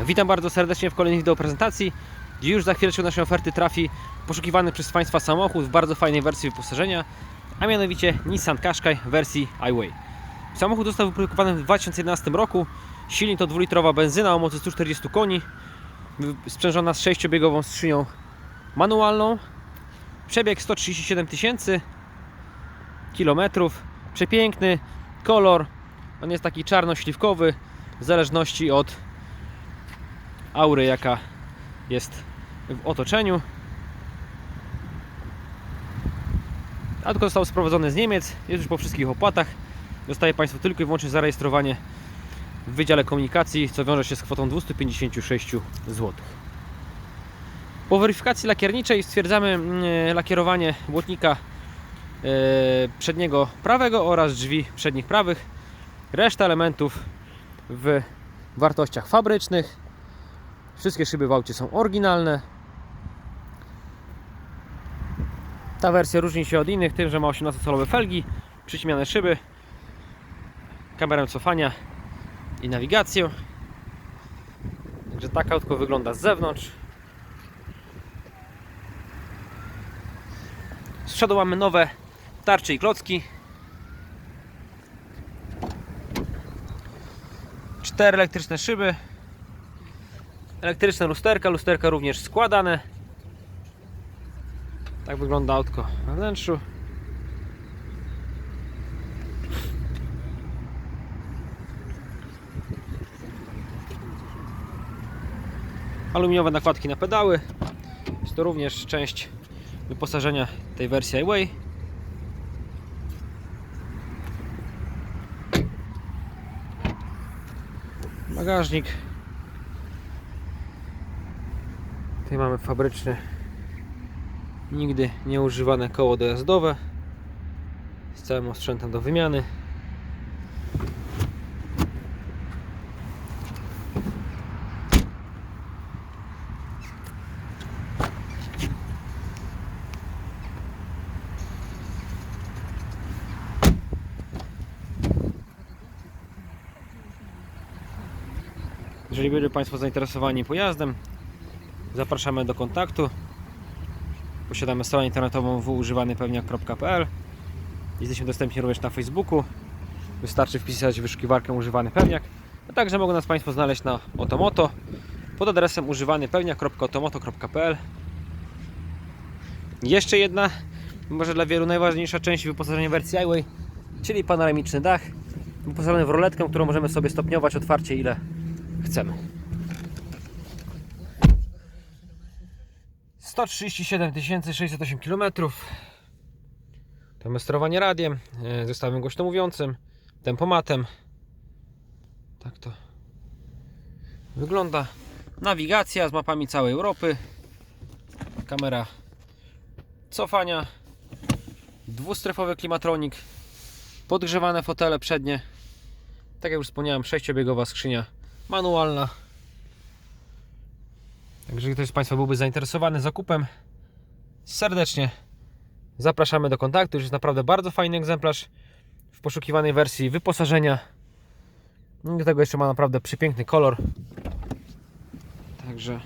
Witam bardzo serdecznie w kolejnej wideo prezentacji. Już za chwilę do naszej oferty trafi poszukiwany przez Państwa samochód w bardzo fajnej wersji wyposażenia, a mianowicie Nissan Qashqai w wersji iWay. Samochód został wyprodukowany w 2011 roku. Silnik to 2-litrowa benzyna o mocy 140 koni, sprzężona z 6-biegową skrzynią manualną. Przebieg 137 tysięcy kilometrów. Przepiękny kolor. On jest taki czarno-śliwkowy w zależności od aury, jaka jest w otoczeniu. Autko zostało sprowadzone z Niemiec, jest już po wszystkich opłatach. Dostaje Państwo tylko i wyłącznie zarejestrowanie w Wydziale Komunikacji, co wiąże się z kwotą 256 zł. Po weryfikacji lakierniczej stwierdzamy mm, lakierowanie błotnika e, przedniego prawego oraz drzwi przednich prawych. Reszta elementów w wartościach fabrycznych. Wszystkie szyby w aucie są oryginalne. Ta wersja różni się od innych tym, że ma 18-calowe felgi, przyćmiane szyby, kamerę cofania i nawigację. Także tak autko wygląda z zewnątrz. Z przodu mamy nowe tarcze i klocki. Cztery elektryczne szyby. Elektryczne lusterka, lusterka również składane. Tak wygląda autko na wnętrzu. Aluminiowe nakładki na pedały. Jest to również część wyposażenia tej wersji iWay. Bagażnik. Tutaj mamy fabryczne, nigdy nieużywane koło dojazdowe z całym osprzętem do wymiany. Jeżeli byli Państwo zainteresowani pojazdem, zapraszamy do kontaktu. Posiadamy stronę internetową www.używanypewniak.pl Jesteśmy dostępni również na Facebooku. Wystarczy wpisać w wyszukiwarkę używany pewniak. A także mogą nas Państwo znaleźć na Otomoto pod adresem używanypewniak.otomoto.pl Jeszcze jedna, może dla wielu najważniejsza część wyposażenia wersji iWay, czyli panoramiczny dach wyposażony w roletkę, którą możemy sobie stopniować otwarcie ile chcemy. 137 608 km. To mamy sterowanie radiem, e, zestawem głośnomówiącym, tempomatem. Tak to wygląda. Nawigacja z mapami całej Europy. Kamera cofania. Dwustrefowy klimatronik. Podgrzewane fotele przednie. Tak jak już wspomniałem, sześciobiegowa skrzynia manualna. Także jeżeli ktoś z Państwa byłby zainteresowany zakupem, serdecznie zapraszamy do kontaktu. Już jest naprawdę bardzo fajny egzemplarz w poszukiwanej wersji wyposażenia. Do tego jeszcze ma naprawdę przepiękny kolor. Także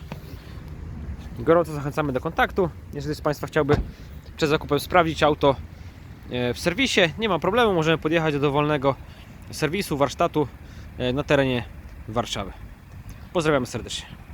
gorąco zachęcamy do kontaktu. Jeżeli z Państwa chciałby przed zakupem sprawdzić auto e, w serwisie, nie ma problemu. Możemy podjechać do dowolnego serwisu, warsztatu e, na terenie Warszawy. Pozdrawiamy serdecznie.